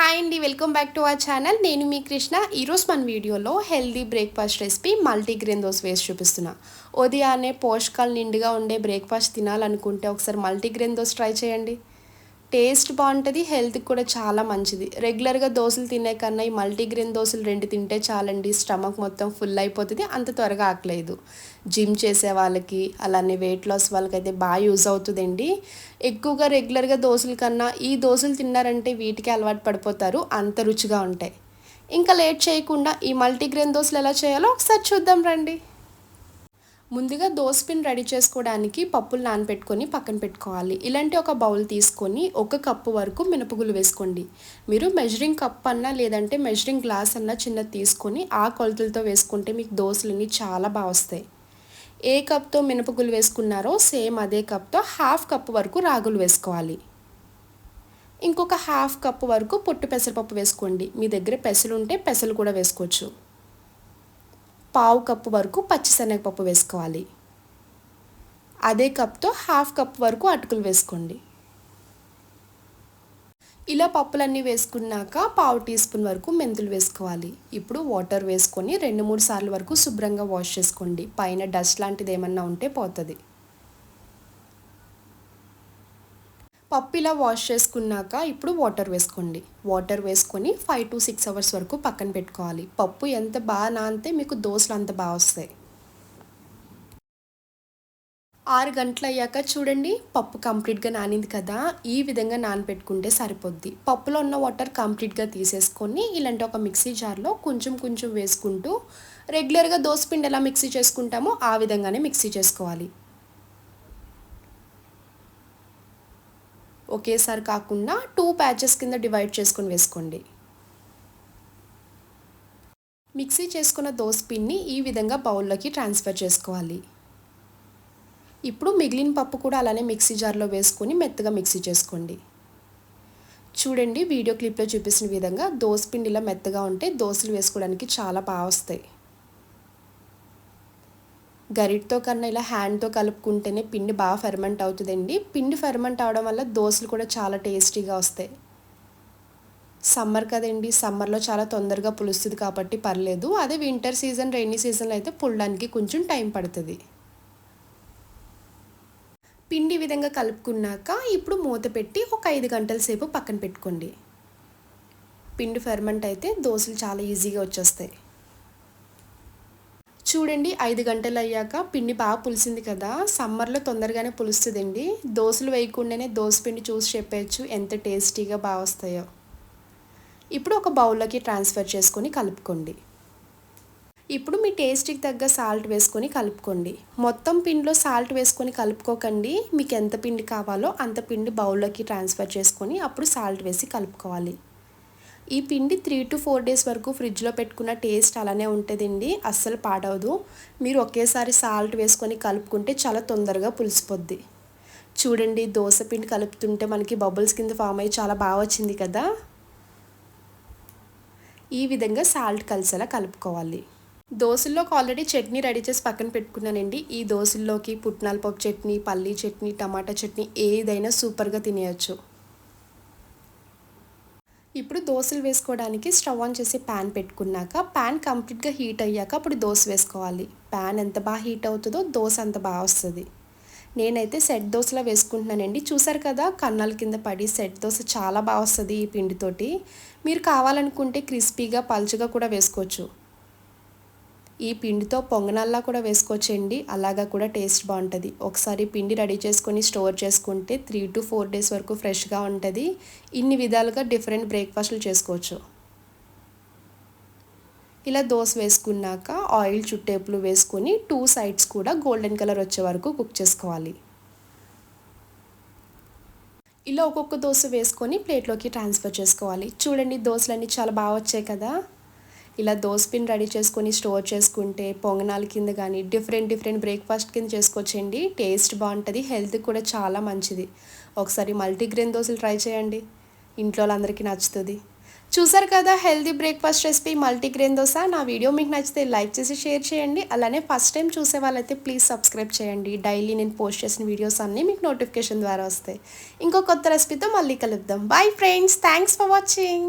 Hi అండి welcome back to our channel నేను మీ కృష్ణ. ఈరోజు మన వీడియోలో healthy breakfast recipe multigrain dosa వేసి చూపిస్తున్నా. ఉదయాన్నే పోషకాలు నిండుగా ఉండే బ్రేక్ఫాస్ట్ తినాలనుకుంటే ఒకసారి మల్టీగ్రెయిన్ దోశ ట్రై చేయండి. టేస్ట్ బాగుంటుంది హెల్త్కి కూడా చాలా మంచిది. రెగ్యులర్గా దోశలు తినే కన్నా ఈ మల్టీగ్రెయిన్ దోశలు రెండు తింటే చాలండి స్టమక్ మొత్తం ఫుల్ అయిపోతుంది అంత త్వరగా ఆకలేదు. జిమ్ చేసే వాళ్ళకి అలానే వెయిట్ లాస్ వాళ్ళకైతే బాగా యూజ్ అవుతుందండి. ఎక్కువగా రెగ్యులర్గా దోశల కన్నా ఈ దోశలు తిన్నారంటే వీటికి అలవాటు పడిపోతారు అంత రుచిగా ఉంటాయి. ఇంకా లేట్ చేయకుండా ఈ మల్టీగ్రెయిన్ దోశలు ఎలా చేయాలో ఒకసారి చూద్దాం రండి. ముందుగా దోసపిన్ రెడీ చేసుకోవడానికి పప్పులు నానబెట్టుకొని పక్కన పెట్టుకోవాలి. ఇలాంటి ఒక బౌల్ తీసుకొని ఒక కప్పు వరకు మినపగులు వేసుకోండి. మీరు మెజరింగ్ కప్ అన్నా లేదంటే మెజరింగ్ గ్లాస్ అన్నా చిన్నది తీసుకొని ఆ కొలతలతో వేసుకుంటే మీకు దోశలన్నీ చాలా బాగా వస్తాయి. ఏ కప్తో మినపగులు వేసుకున్నారో సేమ్ అదే కప్తో హాఫ్ కప్ వరకు రాగులు వేసుకోవాలి. ఇంకొక హాఫ్ కప్ వరకు పొట్టు పెసరపప్పు వేసుకోండి. మీ దగ్గర పెసలు ఉంటే పెసలు కూడా వేసుకోవచ్చు. పావు కప్పు వరకు పచ్చిశనగపప్పు వేసుకోవాలి. అదే కప్తో హాఫ్ కప్ వరకు అటుకులు వేసుకోండి. ఇలా పప్పులన్నీ వేసుకున్నాక పావు టీ స్పూన్ వరకు మెంతులు వేసుకోవాలి. ఇప్పుడు వాటర్ వేసుకొని రెండు మూడు సార్లు వరకు శుభ్రంగా వాష్ చేసుకోండి. పైన డస్ట్ లాంటిది ఏమన్నా ఉంటే పోతుంది. పప్పు ఇలా వాష్ చేసుకున్నాక ఇప్పుడు వాటర్ వేసుకోండి. వాటర్ వేసుకొని ఫైవ్ టు సిక్స్ అవర్స్ వరకు పక్కన పెట్టుకోవాలి. పప్పు ఎంత బాగా నానితే మీకు దోశలు అంత బాగా వస్తాయి. ఆరు గంటలు అయ్యాక చూడండి పప్పు కంప్లీట్గా నానింది కదా ఈ విధంగా నానబెట్టుకుంటే సరిపోద్ది. పప్పులో ఉన్న వాటర్ కంప్లీట్గా తీసేసుకొని ఇలాంటి ఒక మిక్సీ జార్లో కొంచెం కొంచెం వేసుకుంటూ రెగ్యులర్గా దోశపిండి ఎలా మిక్సీ చేసుకుంటామో ఆ విధంగానే మిక్సీ చేసుకోవాలి. ఒకేసారి కాకుండా టూ ప్యాచెస్ కింద డివైడ్ చేసుకొని వేసుకోండి. మిక్సీ చేసుకున్న దోశ పిండిని ఈ విధంగా బౌల్లోకి ట్రాన్స్ఫర్ చేసుకోవాలి. ఇప్పుడు మిగిలిన పప్పు కూడా అలానే మిక్సీ జార్లో వేసుకొని మెత్తగా మిక్సీ చేసుకోండి. చూడండి వీడియో క్లిప్లో చూపిస్తున్న విధంగా దోశ పిండిలా మెత్తగా ఉంటే దోశలు వేసుకోవడానికి చాలా బాగా వస్తాయి. గరిటతో కన్నా ఇలా హ్యాండ్తో కలుపుకుంటేనే పిండి బాగా ఫెర్మెంట్ అవుతుందండి. పిండి ఫెర్మెంట్ అవడం వల్ల దోశలు కూడా చాలా టేస్టీగా వస్తాయి. సమ్మర్ కదండి సమ్మర్లో చాలా తొందరగా పులుస్తుంది కాబట్టి పర్లేదు. అదే వింటర్ సీజన్ రెయినీ సీజన్లో అయితే పుల్లడానికి కొంచెం టైం పడుతుంది. పిండి విధంగా కలుపుకున్నాక ఇప్పుడు మూత పెట్టి ఒక ఐదు గంటల సేపు పక్కన పెట్టుకోండి. పిండి ఫెర్మెంట్ అయితే దోశలు చాలా ఈజీగా వచ్చేస్తాయి. చూడండి ఐదు గంటలు అయ్యాక పిండి బాగా పులిసింది కదా. సమ్మర్లో తొందరగానే పులుస్తుందండి. దోశలు వేయకుండానే దోశ పిండి చూసి చెప్పచ్చు ఎంత టేస్టీగా బాగా వస్తాయో. ఇప్పుడు ఒక బౌల్లోకి ట్రాన్స్ఫర్ చేసుకొని కలుపుకోండి. ఇప్పుడు మీ టేస్ట్కి తగ్గ సాల్ట్ వేసుకొని కలుపుకోండి. మొత్తం పిండిలో సాల్ట్ వేసుకొని కలుపుకోకండి. మీకు ఎంత పిండి కావాలో అంత పిండి బౌల్లోకి ట్రాన్స్ఫర్ చేసుకొని అప్పుడు సాల్ట్ వేసి కలుపుకోవాలి. ఈ పిండి త్రీ టు ఫోర్ డేస్ వరకు ఫ్రిడ్జ్లో పెట్టుకున్న టేస్ట్ అలానే ఉంటుందండి. అస్సలు పాడవదు. మీరు ఒకేసారి సాల్ట్ వేసుకొని కలుపుకుంటే చాలా తొందరగా పులిసిపోద్ది. చూడండి దోశ పిండి కలుపుతుంటే మనకి బబుల్స్ కింద ఫామ్ అయ్యి చాలా బాగా వచ్చింది కదా? ఈ విధంగా సాల్ట్ కలిసేలా కలుపుకోవాలి. దోశల్లోకి ఆల్రెడీ చట్నీ రెడీ చేసి పక్కన పెట్టుకున్నానండి. ఈ దోశల్లోకి పుట్నాల పప్పు చట్నీ పల్లీ చట్నీ టమాటా చట్నీ ఏదైనా సూపర్గా తినేయచ్చు. ఇప్పుడు దోశలు వేసుకోవడానికి స్టవ్ ఆన్ చేసి ప్యాన్ పెట్టుకున్నాక ప్యాన్ కంప్లీట్గా హీట్ అయ్యాక అప్పుడు దోశ వేసుకోవాలి. ప్యాన్ ఎంత బాగా హీట్ అవుతుందో దోశ అంత బాగా వస్తుంది. నేనైతే సెట్ దోశలో వేసుకుంటున్నానండి. చూసారు కదా కన్నాల కింద పడి సెట్ దోశ చాలా బాగా వస్తుంది ఈ పిండితోటి. మీరు కావాలనుకుంటే క్రిస్పీగా పలుచగా కూడా వేసుకోవచ్చు. ఈ పిండితో పొంగనల్లా కూడా వేసుకోవచ్చండి. అలాగా కూడా టేస్ట్ బాగుంటుంది. ఒకసారి పిండి రెడీ చేసుకొని స్టోర్ చేసుకుంటే త్రీ టు ఫోర్ డేస్ వరకు ఫ్రెష్గా ఉంటుంది. ఇన్ని విధాలుగా డిఫరెంట్ బ్రేక్ఫాస్ట్లు చేసుకోవచ్చు. ఇలా దోశ వేసుకున్నాక ఆయిల్ చుట్టేపులు వేసుకొని టూ సైడ్స్ కూడా గోల్డెన్ కలర్ వచ్చే వరకు కుక్ చేసుకోవాలి. ఇలా ఒక్కొక్క దోశ వేసుకొని ప్లేట్లోకి ట్రాన్స్ఫర్ చేసుకోవాలి. చూడండి దోశలన్నీ చాలా బాగా వచ్చాయి కదా. ఇలా దోసపిన్ రెడీ చేసుకొని స్టోర్ చేసుకుంటే పొంగనాల కింద కానీ డిఫరెంట్ డిఫరెంట్ బ్రేక్ఫాస్ట్ కింద చేసుకోవచ్చండి. టేస్ట్ బాగుంటుంది హెల్త్ కూడా చాలా మంచిది. ఒకసారి మల్టీగ్రెయిన్ దోశలు ట్రై చేయండి. ఇంట్లో వాళ్ళందరికీ నచ్చుతుంది. చూసారు కదా healthy breakfast recipe multigrain dosa. నా వీడియో మీకు నచ్చితే లైక్ చేసి షేర్ చేయండి. అలానే ఫస్ట్ టైం చూసే వాళ్ళైతే ప్లీజ్ సబ్స్క్రైబ్ చేయండి. డైలీ నేను పోస్ట్ చేసిన వీడియోస్ అన్నీ మీకు నోటిఫికేషన్ ద్వారా వస్తాయి. ఇంకో కొత్త రెసిపీతో మళ్ళీ కలుద్దాం. Bye friends thanks for watching